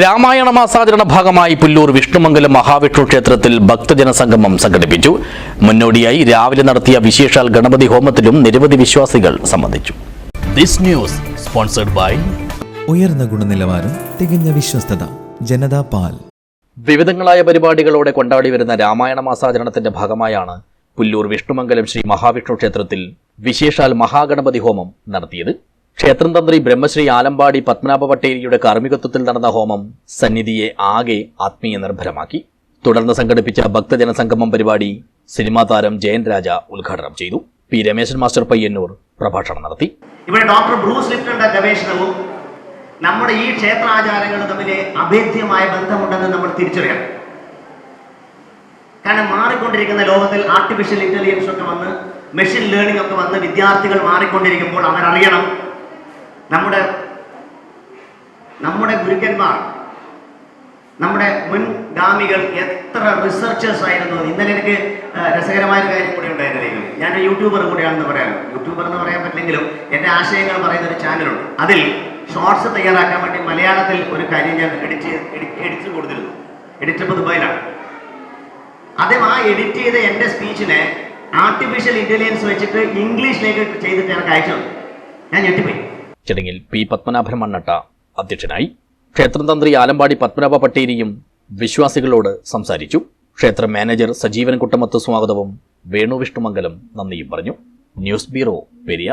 രാമായണ മാസാചരണ ഭാഗമായി പുല്ലൂർ വിഷ്ണുമംഗലം മഹാവിഷ്ണു ക്ഷേത്രത്തിൽ ഭക്തജനസംഗമം സംഘടിപ്പിച്ചു. മുന്നോടിയായി രാവിലെ നടത്തിയ വിശേഷാൽ ഗണപതി ഹോമത്തിലും നിരവധി വിശ്വാസികൾ സംബന്ധിച്ചു. ദിസ് ന്യൂസ് സ്പോൺസർഡ് ബൈ ഉയർന്ന ഗുണനിലവാരം തികഞ്ഞ വിശ്വസ്തത ജനതാ പാൽ. വിവിധങ്ങളായ പരിപാടികളോടെ കൊണ്ടാടി വരുന്ന രാമായണ മാസാചരണത്തിന്റെ ഭാഗമായാണ് പുല്ലൂർ വിഷ്ണുമംഗലം ശ്രീ മഹാവിഷ്ണു ക്ഷേത്രത്തിൽ വിശേഷാൽ മഹാഗണപതി ഹോമം നടത്തിയത്. ക്ഷേത്രം തന്ത്രി ബ്രഹ്മശ്രീ ആലമ്പാടി പത്മനാഭ പട്ടേരിയുടെ കാർമ്മികത്വത്തിൽ നടന്ന ഹോമം സന്നിധിയെ ആകെ ആത്മീയ നിർഭരമാക്കി. തുടർന്ന് സംഘടിപ്പിച്ച ഭക്തജനസംഗമം പരിപാടി സിനിമാ താരം ജയൻ രാജ ഉദ്ഘാടനം ചെയ്തു. പി രമേശൻ മാസ്റ്റർ പയ്യന്നൂർ പ്രഭാഷണം നടത്തി. ഇവിടെ ഡോക്ടർ ബ്രൂസ് ലിപ്റ്റന്റെ ഗവേഷണവും നമ്മുടെ ഈ ക്ഷേത്രാചാരങ്ങളും തമ്മിൽ അഭേദ്യമായ ബന്ധമുണ്ടെന്ന് നമ്മൾ തിരിച്ചറിയണം. കാരണം മാറിക്കൊണ്ടിരിക്കുന്ന ലോകത്തിൽ ആർട്ടിഫിഷ്യൽ ഇന്റലിജൻസ് ഒക്കെ വന്ന് മെഷീൻ ലേണിംഗ് ഒക്കെ വന്ന് വിദ്യാർത്ഥികൾ മാറിക്കൊണ്ടിരിക്കുമ്പോൾ അവരറിയണം നമ്മുടെ നമ്മുടെ ഗുരുക്കന്മാർ നമ്മുടെ മുൻ മുൻഗാമികൾ എത്ര റിസർച്ചേഴ്സ് ആയിരുന്നു. ഇന്നലെ എനിക്ക് രസകരമായ ഒരു കാര്യം കൂടി ഉണ്ടായിരുന്നില്ല? ഞാൻ യൂട്യൂബർ കൂടിയാണെന്ന് പറയാം. യൂട്യൂബർ എന്ന് പറയാൻ പറ്റില്ലെങ്കിലും എന്റെ ആശയങ്ങൾ പറയുന്ന ഒരു ചാനലുണ്ട് അതിൽ ഷോർട്സ് തയ്യാറാക്കാൻ വേണ്ടി മലയാളത്തിൽ ഒരു കാര്യം ഞാൻ എഡിറ്റ് എഡിറ്റ് കൊടുത്തിരുന്നു. എഡിറ്റ് ഇപ്പോൾ ദുബായിലാണ്. അദ്ദേഹം ആ എഡിറ്റ് ചെയ്ത എന്റെ സ്പീച്ചിനെ ആർട്ടിഫിഷ്യൽ ഇന്റലിജൻസ് വെച്ചിട്ട് ഇംഗ്ലീഷിലേക്ക് ചെയ്തിട്ട് എനിക്ക് അയച്ചു ഞാൻ ഞെട്ടിപ്പോയി. ചടങ്ങിൽ പി പത്മനാഭൻ മണ്ണട്ട അധ്യക്ഷനായി. ക്ഷേത്രം തന്ത്രി ആലമ്പാടി പത്മനാഭ പട്ടേരിയും വിശ്വാസികളോട് സംസാരിച്ചു. ക്ഷേത്ര മാനേജർ സജീവൻ കുട്ടമത്ത് സ്വാഗതവും വേണു വിഷ്ണുമംഗലം നന്ദിയും പറഞ്ഞു. News bureau Periya